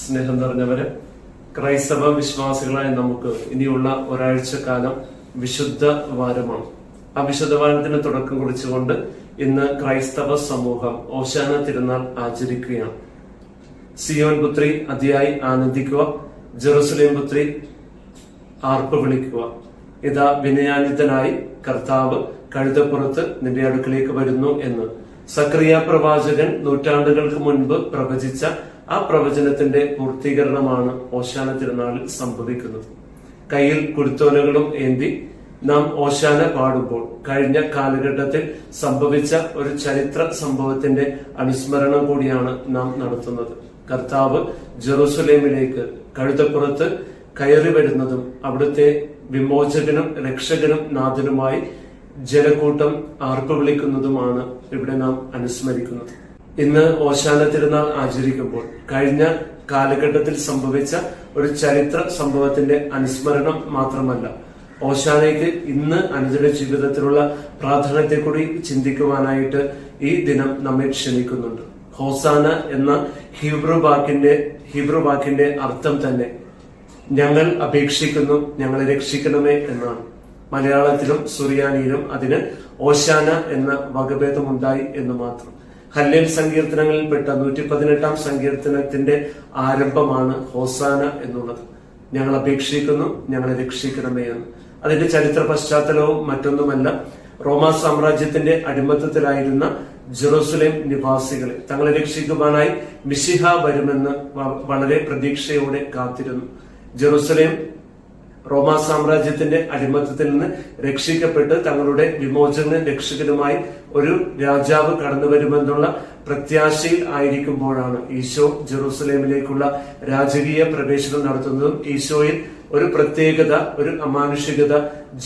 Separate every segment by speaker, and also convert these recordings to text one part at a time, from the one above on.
Speaker 1: സ്നേഹം നിറഞ്ഞവര് ക്രൈസ്തവ വിശ്വാസികളായ നമുക്ക് ഇനിയുള്ള ഒരാഴ്ച കാലം വിശുദ്ധ വാരമാണ് ആ വിശുദ്ധ വാരത്തിന് തുടക്കം കുറിച്ചുകൊണ്ട് ഇന്ന് ക്രൈസ്തവ സമൂഹം ഓശാന തിരുനാൾ ആചരിക്കുകയാണ്. സിയോൻ പുത്രി അതിയായി ആനന്ദിക്കുക ജെറുസലേം പുത്രി ആർപ്പ് വിളിക്കുക. ഇതാ വിനയാനിതനായി കർത്താവ് കഴുതപ്പുറത്ത് നിന്റെ അടുക്കിലേക്ക് വരുന്നു എന്ന്. സക്രിയ പ്രവാചകൻ നൂറ്റാണ്ടുകൾക്ക് മുൻപ് പ്രവചിച്ച ആ പ്രവചനത്തിന്റെ പൂർത്തീകരണമാണ് ഓശാന തിരുനാളിൽ സംഭവിക്കുന്നത്. കയ്യിൽ കുരുത്തോലകളും ഏന്തി നാം ഓശാന പാടുമ്പോൾ കഴിഞ്ഞ കാലഘട്ടത്തിൽ സംഭവിച്ച ഒരു ചരിത്ര സംഭവത്തിന്റെ അനുസ്മരണം കൂടിയാണ് നാം നടത്തുന്നത്. കർത്താവ് ജെറൂസലേമിലേക്ക് കഴുതപ്പുറത്ത് കയറി വരുന്നതും അവിടുത്തെ വിമോചകനും രക്ഷകനും നാഥനുമായി ജലക്കൂട്ടം ആർപ്പ് വിളിക്കുന്നതുമാണ് ഇവിടെ നാം അനുസ്മരിക്കുന്നത്. ഇന്ന് ഓശാന തിരുനാൾ ആചരിക്കുമ്പോൾ കഴിഞ്ഞ കാലഘട്ടത്തിൽ സംഭവിച്ച ഒരു ചരിത്ര സംഭവത്തിന്റെ അനുസ്മരണം മാത്രമല്ല ഓശാനയ്ക്ക് ഇന്ന് അനുദിന ജീവിതത്തിലുള്ള പ്രാധാന്യത്തെ കൂടി ചിന്തിക്കുവാനായിട്ട് ഈ ദിനം നമ്മെ ക്ഷണിക്കുന്നുണ്ട്. ഹോസാന എന്ന ഹീബ്രു വാക്കിന്റെ ഹീബ്രു വാക്കിന്റെ അർത്ഥം തന്നെ ഞങ്ങൾ അപേക്ഷിക്കുന്നു ഞങ്ങളെ രക്ഷിക്കണമേ എന്നാണ്. മലയാളത്തിലും സുറിയാനിയിലും അതിന് ഓശാന എന്ന വകഭേദമുണ്ടായി എന്ന് മാത്രം. ഹല്ലേൽ സങ്കീർത്തനങ്ങളിൽപ്പെട്ട നൂറ്റി പതിനെട്ടാം സങ്കീർത്തനത്തിന്റെ ആരംഭമാണ് ഹോസാന എന്നുള്ളത്. ഞങ്ങൾ അപേക്ഷിക്കുന്നു ഞങ്ങളെ രക്ഷിക്കണമേ എന്ന്. അതിന്റെ ചരിത്ര പശ്ചാത്തലവും മറ്റൊന്നുമല്ല. റോമാ സാമ്രാജ്യത്തിന്റെ അടിമത്തത്തിലായിരുന്ന ജെറൂസലേം നിവാസികളെ തങ്ങളെ രക്ഷിക്കുവാനായി മിഷിഹ വരുമെന്ന് വളരെ പ്രതീക്ഷയോടെ കാത്തിരുന്നു. ജെറൂസലേം റോമാ സാമ്രാജ്യത്തിന്റെ അടിമത്തത്തിൽ നിന്ന് രക്ഷിക്കപ്പെട്ട് തങ്ങളുടെ വിമോചന രക്ഷകനുമായി ഒരു രാജാവ് കടന്നു വരുമെന്നുള്ള പ്രത്യാശയിൽ ആയിരിക്കുമ്പോഴാണ് ഈശോ ജെറൂസലേമിലേക്കുള്ള രാജകീയ പ്രവേശനം നടത്തുന്നതും ഈശോയിൽ ഒരു പ്രത്യേകത ഒരു അമാനുഷികത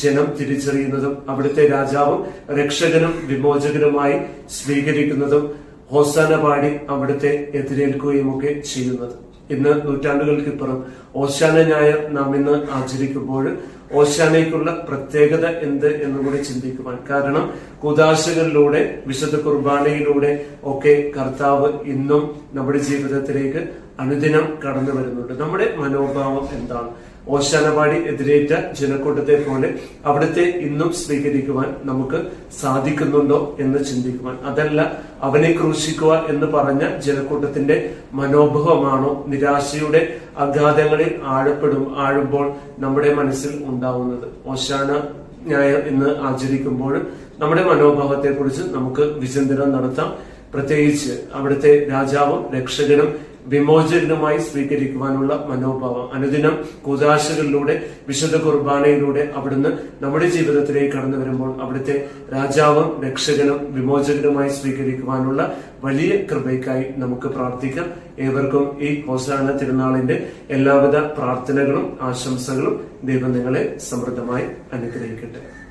Speaker 1: ജനം തിരിച്ചറിയുന്നതും അവിടുത്തെ രാജാവും രക്ഷകനും വിമോചകനുമായി സ്വീകരിക്കുന്നതും ഹോസാന പാടി അവിടുത്തെ എതിരേൽക്കുകയും ഒക്കെ ചെയ്യുന്നത്. ഇന്ന് നൂറ്റാണ്ടുകൾക്കിപ്പുറം ഓശാന ഞായർ നാം ഇന്ന് ആചരിക്കുമ്പോൾ ഓശാനയ്ക്കുള്ള പ്രത്യേകത എന്ത് എന്ന് കൂടി ചിന്തിക്കുവാൻ. കാരണം കുദാശകളിലൂടെ വിശുദ്ധ കുർബാനയിലൂടെ ഒക്കെ കർത്താവ് ഇന്നും നമ്മുടെ ജീവിതത്തിലേക്ക് അനുദിനം കടന്നു വരുന്നുണ്ട് നമ്മുടെ മനോഭാവം എന്താണ്? ഓശാനപാടി എതിരേറ്റ ജനക്കൂട്ടത്തെ പോലെ അവിടുത്തെ ഇന്നും സ്വീകരിക്കുവാൻ നമുക്ക് സാധിക്കുന്നുണ്ടോ എന്ന് ചിന്തിക്കുവാൻ. അതല്ല അവനെ ക്രൂശിക്കുക എന്ന് പറഞ്ഞ ജനക്കൂട്ടത്തിന്റെ മനോഭാവമാണോ? നിരാശയുടെ അഗാധങ്ങളിൽ ആഴപ്പെടും ആഴുമ്പോൾ നമ്മുടെ മനസ്സിൽ ഉണ്ടാവുന്നത്. ഓശാന ഞായർ ഇന്ന് ആചരിക്കുമ്പോൾ നമ്മുടെ മനോഭാവത്തെ കുറിച്ച് നമുക്ക് വിചിന്തനം നടത്താം. പ്രത്യേകിച്ച് അവിടുത്തെ രാജാവും രക്ഷകനും വിമോചകനുമായി സ്വീകരിക്കുവാനുള്ള മനോഭാവം അനുദിനം കൂതാശകളിലൂടെ വിശുദ്ധ കുർബാനയിലൂടെ അവിടുന്ന് നമ്മുടെ ജീവിതത്തിലേക്ക് കടന്നു വരുമ്പോൾ അവിടുത്തെ രാജാവും രക്ഷകനും വിമോചകനുമായി സ്വീകരിക്കുവാനുള്ള വലിയ കൃപയ്ക്കായി നമുക്ക് പ്രാർത്ഥിക്കാം. ഏവർക്കും ഈ ഹോസാന തിരുനാളിന്റെ എല്ലാവിധ പ്രാർത്ഥനകളും ആശംസകളും ദൈവം നിങ്ങളെ സമൃദ്ധമായി അനുഗ്രഹിക്കട്ടെ.